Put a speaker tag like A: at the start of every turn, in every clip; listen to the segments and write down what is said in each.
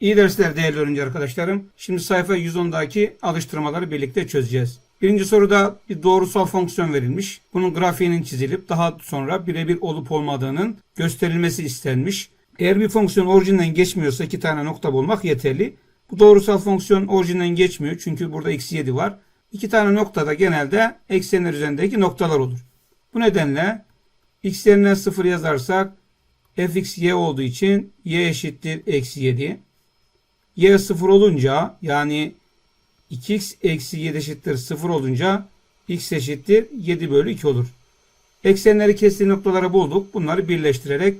A: İyi dersler değerli öğrenci arkadaşlarım. Şimdi sayfa 110'daki alıştırmaları birlikte çözeceğiz. Birinci soruda bir doğrusal fonksiyon verilmiş. Bunun grafiğinin çizilip daha sonra birebir olup olmadığının gösterilmesi istenmiş. Eğer bir fonksiyon orijinden geçmiyorsa iki tane nokta bulmak yeterli. Bu doğrusal fonksiyon orijinden geçmiyor çünkü burada eksi 7 var. İki tane noktada genelde eksenler üzerindeki noktalar olur. Bu nedenle x yerine 0 yazarsak fx y olduğu için y eşittir eksi 7. y 0 olunca yani 2x eksi 7 eşittir 0 olunca x eşittir 7 bölü 2 olur. Eksenleri kestiği noktaları bulduk. Bunları birleştirerek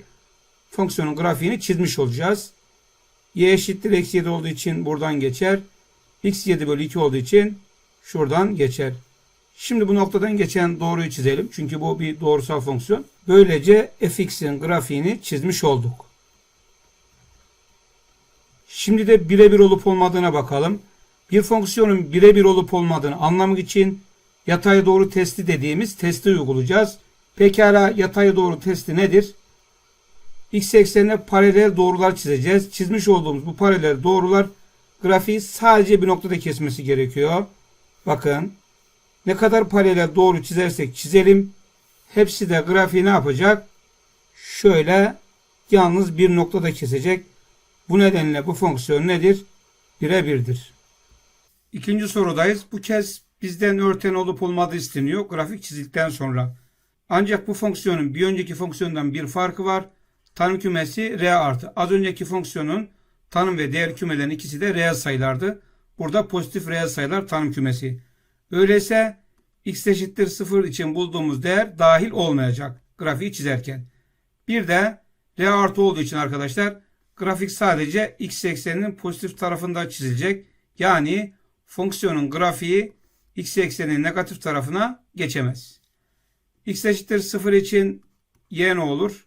A: fonksiyonun grafiğini çizmiş olacağız. y eşittir eksi 7 olduğu için buradan geçer. x 7 bölü 2 olduğu için şuradan geçer. Şimdi bu noktadan geçen doğruyu çizelim. Çünkü bu bir doğrusal fonksiyon. Böylece fx'in grafiğini çizmiş olduk. Şimdi de birebir olup olmadığına bakalım. Bir fonksiyonun birebir olup olmadığını anlamak için yatay doğru testi dediğimiz testi uygulayacağız. Pekala yatay doğru testi nedir? X eksenine paralel doğrular çizeceğiz. Çizmiş olduğumuz bu paralel doğrular grafiği sadece bir noktada kesmesi gerekiyor. Bakın ne kadar paralel doğru çizersek çizelim. Hepsi de grafiği ne yapacak? Şöyle yalnız bir noktada kesecek. Bu nedenle bu fonksiyon nedir? Birebirdir. İkinci sorudayız. Bu kez bizden örten olup olmadığı isteniyor grafik çizdikten sonra. Ancak bu fonksiyonun bir önceki fonksiyondan bir farkı var. Tanım kümesi R artı. Az önceki fonksiyonun tanım ve değer kümelerin ikisi de reel sayılardı. Burada pozitif reel sayılar tanım kümesi. Öyleyse x eşittir 0 için bulduğumuz değer dahil olmayacak grafiği çizerken. Bir de R artı olduğu için arkadaşlar grafik sadece x ekseninin pozitif tarafında çizilecek. Yani fonksiyonun grafiği x ekseninin negatif tarafına geçemez. x eşittir 0 için y ne olur?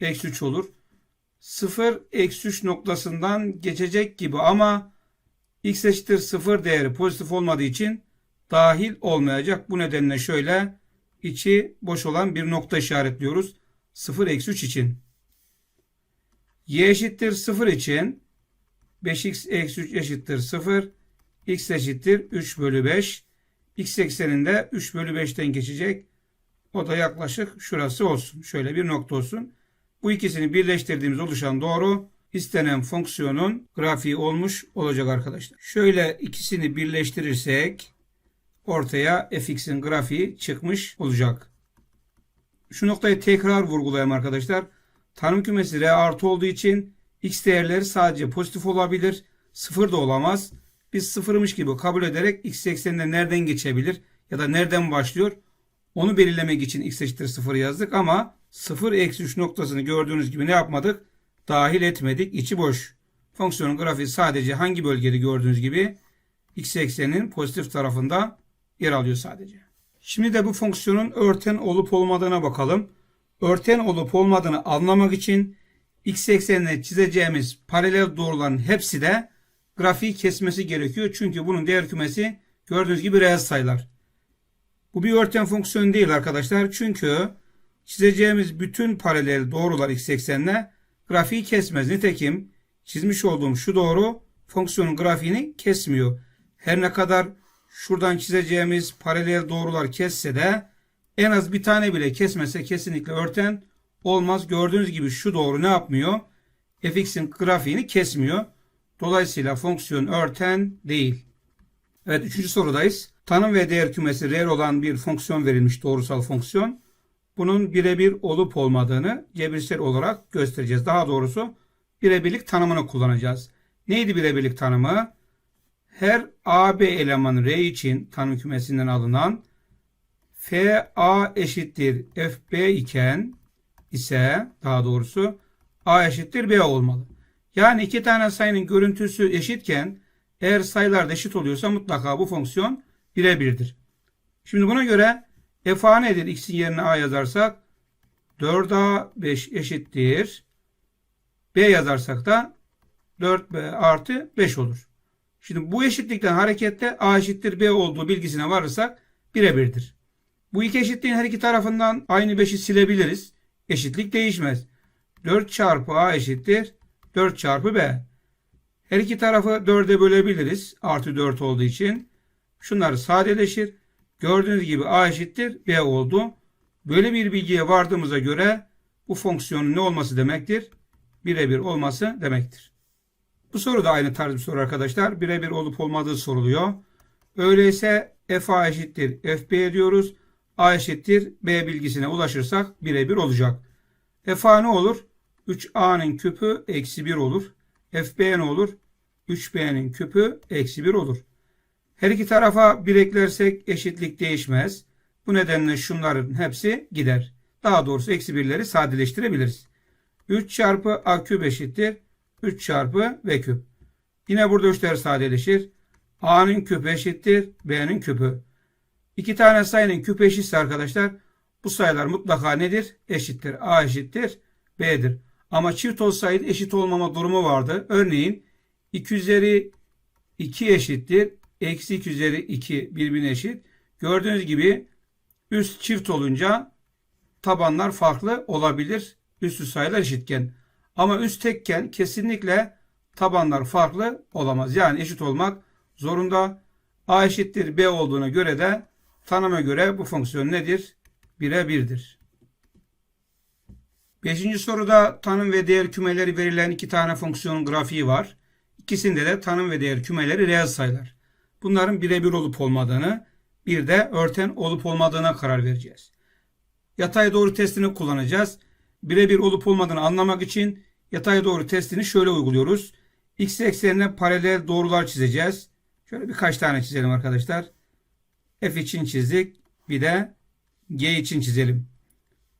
A: Eksi 3 olur. 0 eksi 3 noktasından geçecek gibi ama x eşittir 0 değeri pozitif olmadığı için dahil olmayacak. Bu nedenle şöyle içi boş olan bir nokta işaretliyoruz. 0 eksi 3 için. Y eşittir 0 için 5x eksi 3 eşittir 0. x eşittir 3 bölü 5. x ekseninde 3 bölü 5'ten geçecek. O da yaklaşık şurası olsun. Şöyle bir nokta olsun. Bu ikisini birleştirdiğimiz oluşan doğru istenen fonksiyonun grafiği olmuş olacak arkadaşlar. Şöyle ikisini birleştirirsek ortaya fx'in grafiği çıkmış olacak. Şu noktayı tekrar vurgulayalım arkadaşlar. Tanım kümesi R artı olduğu için x değerleri sadece pozitif olabilir. Sıfır da olamaz. Biz sıfırmış gibi kabul ederek x ekseninde nereden geçebilir ya da nereden başlıyor onu belirlemek için x eşittir 0 yazdık ama 0 eksi 3 noktasını gördüğünüz gibi ne yapmadık? Dahil etmedik. içi boş. Fonksiyonun grafiği sadece hangi bölgede gördüğünüz gibi x ekseninin pozitif tarafında yer alıyor sadece. Şimdi de bu fonksiyonun örten olup olmadığına bakalım. Örten olup olmadığını anlamak için x eksenine çizeceğimiz paralel doğruların hepsi de grafiği kesmesi gerekiyor. Çünkü bunun değer kümesi gördüğünüz gibi reel sayılar. Bu bir örten fonksiyon değil arkadaşlar. Çünkü çizeceğimiz bütün paralel doğrular x eksenine grafiği kesmez. Nitekim çizmiş olduğum şu doğru fonksiyonun grafiğini kesmiyor. Her ne kadar şuradan çizeceğimiz paralel doğrular kesse de en az bir tane bile kesmese kesinlikle örten olmaz. Gördüğünüz gibi şu doğru ne yapmıyor? fx'in grafiğini kesmiyor. Dolayısıyla fonksiyon örten değil. Evet üçüncü sorudayız. Tanım ve değer kümesi reel olan bir fonksiyon verilmiş doğrusal fonksiyon. Bunun birebir olup olmadığını cebirsel olarak göstereceğiz. Daha doğrusu birebirlik tanımını kullanacağız. Neydi birebirlik tanımı? Her AB elemanı R için tanım kümesinden alınan FA eşittir FB iken ise daha doğrusu A eşittir B olmalı. Yani iki tane sayının görüntüsü eşitken eğer sayılar da eşit oluyorsa mutlaka bu fonksiyon birebirdir. Şimdi buna göre f a nedir? X'in yerine a yazarsak 4a 5 eşittir. B yazarsak da 4b artı 5 olur. Şimdi bu eşitlikten hareketle a eşittir b olduğu bilgisine varırsak birebirdir. Bu iki eşitliğin her iki tarafından aynı 5'i silebiliriz. Eşitlik değişmez. 4 çarpı a eşittir 4 çarpı b. Her iki tarafı 4'e bölebiliriz. Artı 4 olduğu için. Şunlar sadeleşir. Gördüğünüz gibi A eşittir B oldu. Böyle bir bilgiye vardığımıza göre bu fonksiyonun ne olması demektir? Birebir olması demektir. Bu soru da aynı tarz bir soru arkadaşlar. Birebir olup olmadığı soruluyor. Öyleyse f a eşittir f b diyoruz. A eşittir b bilgisine ulaşırsak birebir olacak. f a ne olur? 3a'nın küpü eksi 1 olur. f b ne olur? 3b'nin küpü eksi 1 olur. Her iki tarafa 1 eklersek eşitlik değişmez. Bu nedenle şunların hepsi gider. Daha doğrusu eksi 1'leri sadeleştirebiliriz. 3 çarpı a küp eşittir. 3 çarpı b küp. Yine burada 3'ler sadeleşir. a'nın küpü eşittir. b'nin küpü. İki tane sayının küpü eşitse arkadaşlar bu sayılar mutlaka nedir? Eşittir. a eşittir. b'dir. Ama çift olsaydı eşit olmama durumu vardı. Örneğin 2 üzeri 2 eşittir. Eksi 2 üzeri 2 birbirine eşit. Gördüğünüz gibi üst çift olunca tabanlar farklı olabilir. Üstü sayılar eşitken. Ama üst tekken kesinlikle tabanlar farklı olamaz. Yani eşit olmak zorunda. A eşittir B olduğuna göre de tanıma göre bu fonksiyon nedir? 1'e 1'dir. Beşinci soruda tanım ve değer kümeleri verilen iki tane fonksiyonun grafiği var. İkisinde de tanım ve değer kümeleri reel sayılar. Bunların birebir olup olmadığını, bir de örten olup olmadığına karar vereceğiz. Yatay doğru testini kullanacağız. Birebir olup olmadığını anlamak için yatay doğru testini şöyle uyguluyoruz. X eksenine paralel doğrular çizeceğiz. Şöyle birkaç tane çizelim arkadaşlar. F için çizdik. Bir de G için çizelim.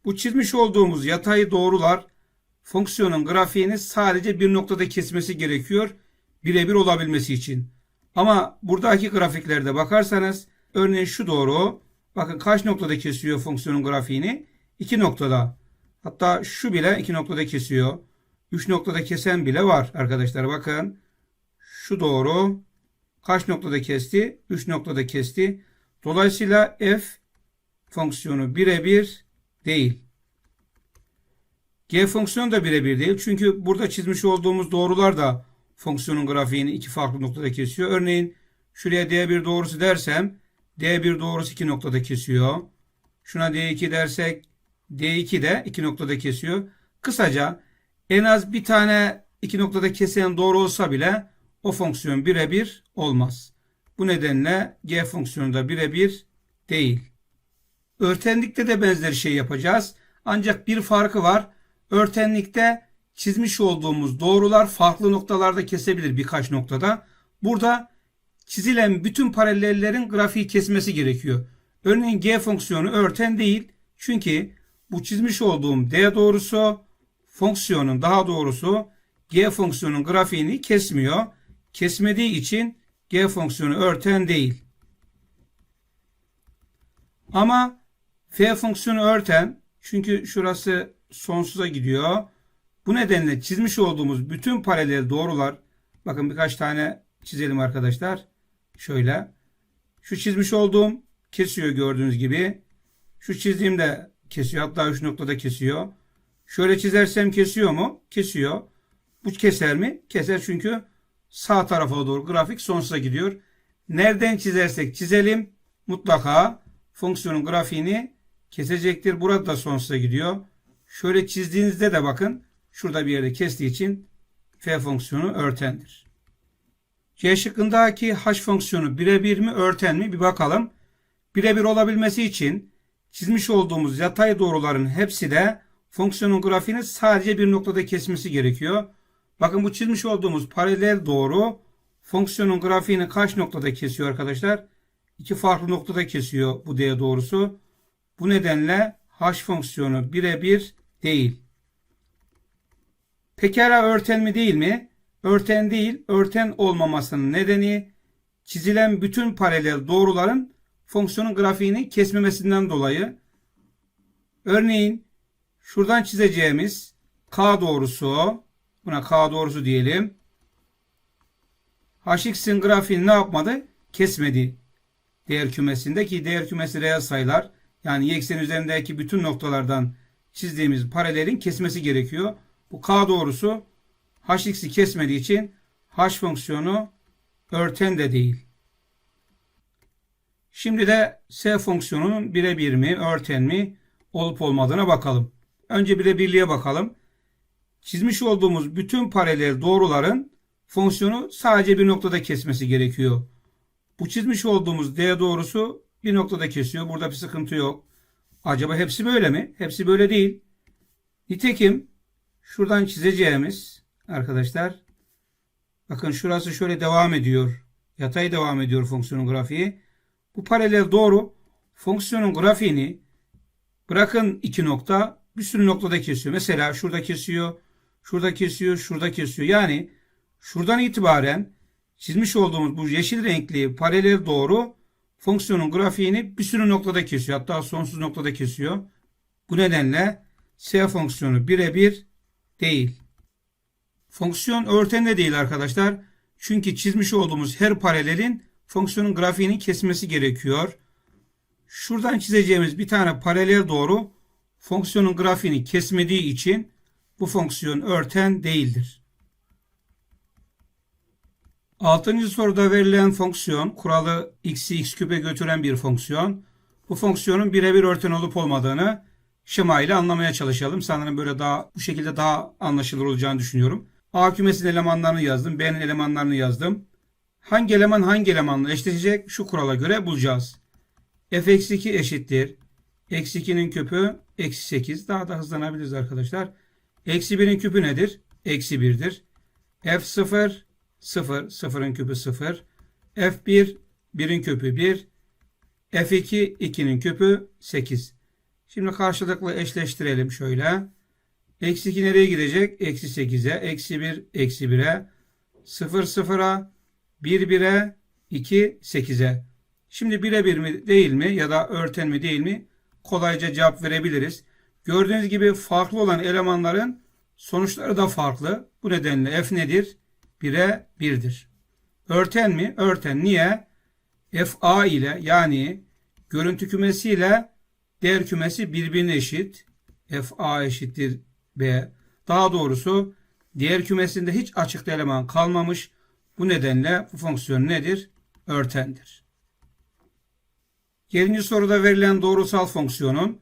A: Bu çizmiş olduğumuz yatay doğrular fonksiyonun grafiğini sadece bir noktada kesmesi gerekiyor. Birebir olabilmesi için. Ama buradaki grafiklerde bakarsanız örneğin şu doğru bakın kaç noktada kesiyor fonksiyonun grafiğini? İki noktada. Hatta şu bile iki noktada kesiyor. Üç noktada kesen bile var arkadaşlar. Bakın şu doğru kaç noktada kesti? Üç noktada kesti. Dolayısıyla f fonksiyonu birebir değil. G fonksiyonu da birebir değil. Çünkü burada çizmiş olduğumuz doğrular da fonksiyonun grafiğini iki farklı noktada kesiyor. Örneğin şuraya D1 doğrusu dersem D1 doğrusu iki noktada kesiyor. Şuna D2 dersek D2 de iki noktada kesiyor. Kısaca en az bir tane iki noktada kesen doğru olsa bile o fonksiyon birebir olmaz. Bu nedenle G fonksiyonu da birebir değil. Örtenlikte de benzer şey yapacağız. Ancak bir farkı var. Örtenlikte çizmiş olduğumuz doğrular farklı noktalarda kesebilir birkaç noktada. Burada çizilen bütün paralellerin grafiği kesmesi gerekiyor. Örneğin G fonksiyonu örten değil. Çünkü bu çizmiş olduğum D doğrusu fonksiyonun daha doğrusu G fonksiyonun grafiğini kesmiyor. Kesmediği için G fonksiyonu örten değil. Ama F fonksiyonu örten çünkü şurası sonsuza gidiyor. Bu nedenle çizmiş olduğumuz bütün paralel doğrular bakın birkaç tane çizelim arkadaşlar. Şöyle. Şu çizmiş olduğum kesiyor gördüğünüz gibi. Şu çizdiğim de kesiyor. Hatta 3 noktada kesiyor. Şöyle çizersem kesiyor mu? Kesiyor. Bu keser mi? Keser çünkü sağ tarafa doğru grafik sonsuza gidiyor. Nereden çizersek çizelim mutlaka fonksiyonun grafiğini kesecektir. Burada da sonsuza gidiyor. Şöyle çizdiğinizde de bakın şurada bir yerde kestiği için f fonksiyonu örtendir. C şıkkındaki h fonksiyonu birebir mi örten mi bir bakalım. Birebir olabilmesi için çizmiş olduğumuz yatay doğruların hepsi de fonksiyonun grafiğini sadece bir noktada kesmesi gerekiyor. Bakın bu çizmiş olduğumuz paralel doğru fonksiyonun grafiğini kaç noktada kesiyor arkadaşlar? İki farklı noktada kesiyor bu d doğrusu. Bu nedenle h fonksiyonu birebir değil. Pekala örten mi değil mi? Örten değil, örten olmamasının nedeni çizilen bütün paralel doğruların fonksiyonun grafiğini kesmemesinden dolayı. Örneğin şuradan çizeceğimiz k doğrusu, buna k doğrusu diyelim. hx'in grafiğini ne yapmadı? Kesmedi. Değer kümesinde ki değer kümesi reel sayılar. Yani y eksen üzerindeki bütün noktalardan çizdiğimiz paralelin kesmesi gerekiyor. Bu k doğrusu hx'i kesmediği için H fonksiyonu örten de değil. Şimdi de S fonksiyonunun birebir mi, örten mi olup olmadığına bakalım. Önce birebirliğe bakalım. Çizmiş olduğumuz bütün paralel doğruların fonksiyonu sadece bir noktada kesmesi gerekiyor. Bu çizmiş olduğumuz D doğrusu bir noktada kesiyor. Burada bir sıkıntı yok. Acaba hepsi böyle mi? Hepsi böyle değil. Nitekim şuradan çizeceğimiz arkadaşlar bakın şurası şöyle devam ediyor. Yatay devam ediyor fonksiyonun grafiği. Bu paralel doğru fonksiyonun grafiğini bırakın iki nokta bir sürü noktada kesiyor. Mesela şurada kesiyor, şurada kesiyor, şurada kesiyor. Yani şuradan itibaren çizmiş olduğumuz bu yeşil renkli paralel doğru fonksiyonun grafiğini bir sürü noktada kesiyor. Hatta sonsuz noktada kesiyor. Bu nedenle S fonksiyonu birebir değil. Fonksiyon örten de değil arkadaşlar. Çünkü çizmiş olduğumuz her paralelin fonksiyonun grafiğini kesmesi gerekiyor. Şuradan çizeceğimiz bir tane paralel doğru fonksiyonun grafiğini kesmediği için bu fonksiyon örten değildir. Altıncı soruda verilen fonksiyon kuralı x'i x küpe götüren bir fonksiyon. Bu fonksiyonun birebir örten olup olmadığını şema ile anlamaya çalışalım. Sanırım böyle daha bu şekilde daha anlaşılır olacağını düşünüyorum. A kümesinin elemanlarını yazdım. B'nin elemanlarını yazdım. Hangi eleman hangi elemanla eşleşecek şu kurala göre bulacağız. f eksi 2 eşittir. Eksi 2'nin küpü eksi 8. Daha da hızlanabiliriz arkadaşlar. Eksi 1'in küpü nedir? Eksi 1'dir. f0 0. 0'ın küpü 0. f1 1'in küpü 1. f2 2'nin küpü 8. Şimdi karşılıklı eşleştirelim şöyle. Eksi 2 nereye gidecek? Eksi 8'e. Eksi 1 eksi 1'e. 0 0'a. 1 1'e. 2 8'e. Şimdi 1'e 1 mi değil mi ya da örten mi değil mi? Kolayca cevap verebiliriz. Gördüğünüz gibi farklı olan elemanların sonuçları da farklı. Bu nedenle f nedir? 1'e 1'dir. Örten mi? Örten. Niye? fa ile yani görüntü kümesi ile değer kümesi birbirine eşit. fa eşittir b. Daha doğrusu diğer kümesinde hiç açıkta eleman kalmamış. Bu nedenle bu fonksiyon nedir? Örtendir. Yedinci soruda verilen doğrusal fonksiyonun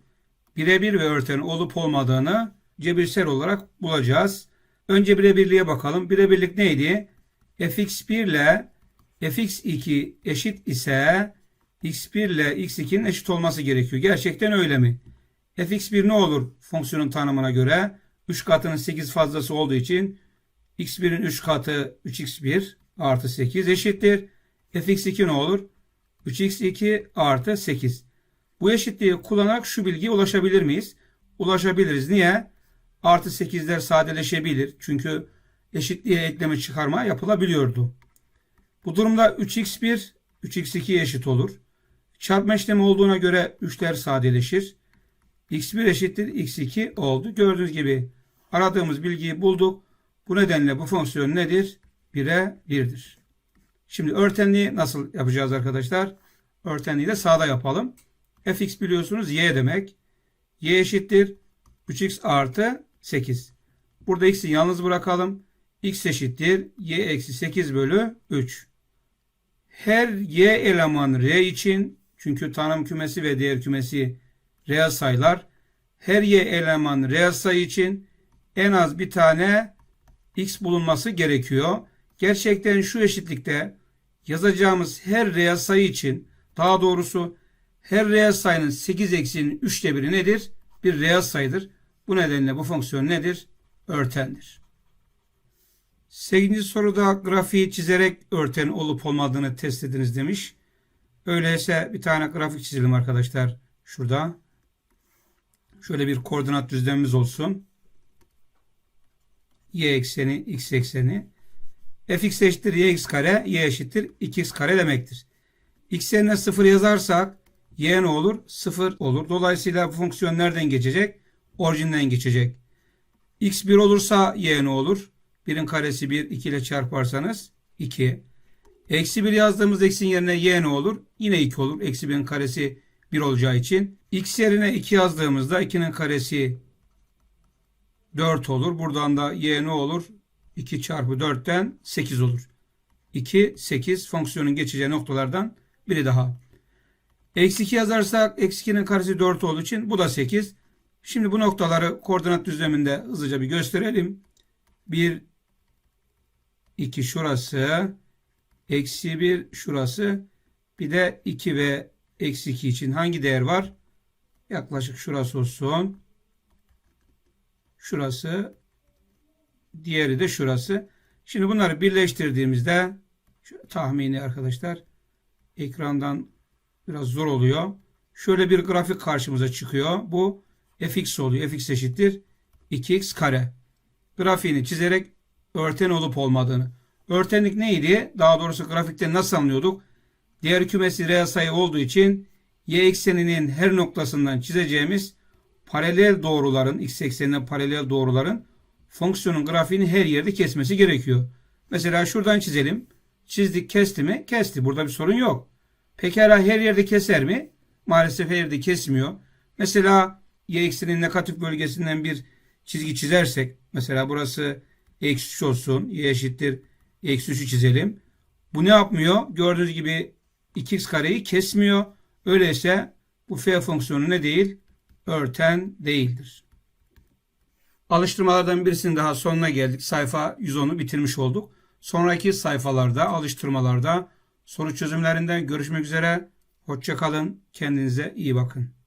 A: birebir ve örten olup olmadığını cebirsel olarak bulacağız. Önce birebirliğe bakalım. Birebirlik neydi? fx1 ile fx2 eşit ise x1 ile x2'nin eşit olması gerekiyor. Gerçekten öyle mi? fx1 ne olur fonksiyonun tanımına göre? 3 katının 8 fazlası olduğu için x1'in 3 katı 3x1 artı 8 eşittir. fx2 ne olur? 3x2 artı 8. Bu eşitliği kullanarak şu bilgiye ulaşabilir miyiz? Ulaşabiliriz. Niye? Artı 8'ler sadeleşebilir. Çünkü eşitliğe ekleme çıkarma yapılabiliyordu. Bu durumda 3x1 3x2 eşit olur. Çarpma işlemi olduğuna göre 3'ler sadeleşir. x1 eşittir x2 oldu. Gördüğünüz gibi aradığımız bilgiyi bulduk. Bu nedenle bu fonksiyon nedir? 1'e 1'dir. Şimdi örtenliği nasıl yapacağız arkadaşlar? Örtenliği de sağda yapalım. Fx biliyorsunuz y demek. y eşittir 3x artı 8. Burada x'i yalnız bırakalım. x eşittir y eksi 8 bölü 3. Her y eleman r için çünkü tanım kümesi ve değer kümesi reel sayılar. Her y eleman reel sayı için en az bir tane x bulunması gerekiyor. Gerçekten şu eşitlikte yazacağımız her reel sayı için daha doğrusu her reel sayının 8 eksiğinin 3'te 1'i nedir? Bir reel sayıdır. Bu nedenle bu fonksiyon nedir? Örtendir. 8. soruda grafiği çizerek örten olup olmadığını test ediniz demiş. Öyleyse bir tane grafik çizelim arkadaşlar. Şurada. Şöyle bir koordinat düzlemimiz olsun. Y ekseni, x ekseni. fx eşittir yx kare, y eşittir 2x kare demektir. x yerine 0 yazarsak y ne olur? 0 olur. Dolayısıyla bu fonksiyon nereden geçecek? Orijinden geçecek. x 1 olursa y ne olur? 1'in karesi 1, 2 ile çarparsanız 2. Eksi 1 yazdığımız x'in yerine y ne olur? Yine 2 olur. Eksi 1'in karesi 1 olacağı için. x yerine 2 yazdığımızda 2'nin karesi 4 olur. Buradan da y ne olur? 2 çarpı 4'ten 8 olur. 2, 8 fonksiyonun geçeceği noktalardan biri daha. Eksi 2 yazarsak eksi 2'nin karesi 4 olduğu için bu da 8. Şimdi bu noktaları koordinat düzleminde hızlıca bir gösterelim. 1, 2 şurası, eksi 1 şurası, bir de 2 ve eksi 2 için hangi değer var? Yaklaşık şurası olsun. Şurası, diğeri de şurası. Şimdi bunları birleştirdiğimizde tahmini arkadaşlar ekrandan biraz zor oluyor. Şöyle bir grafik karşımıza çıkıyor. Bu fx oluyor. fx eşittir 2x kare. Grafiğini çizerek örten olup olmadığını. Örtenlik neydi? Daha doğrusu grafikte nasıl anlıyorduk? Diğer kümesi reel sayı olduğu için y ekseninin her noktasından çizeceğimiz paralel doğruların, x eksenine paralel doğruların fonksiyonun grafiğini her yerde kesmesi gerekiyor. Mesela şuradan çizelim. Çizdik kesti mi? Kesti. Burada bir sorun yok. Pekala her yerde keser mi? Maalesef her yerde kesmiyor. Mesela y eksenin negatif bölgesinden bir çizgi çizersek mesela burası eksi 3 olsun. y eşittir eksi 3'ü çizelim. Bu ne yapmıyor? Gördüğünüz gibi 2x kareyi kesmiyor. Öyleyse bu f fonksiyonu ne değil? Örten değildir. Alıştırmalardan birisinin daha sonuna geldik. Sayfa 110'u bitirmiş olduk. Sonraki sayfalarda, alıştırmalarda soru çözümlerinden görüşmek üzere. Hoşçakalın. Kendinize iyi bakın.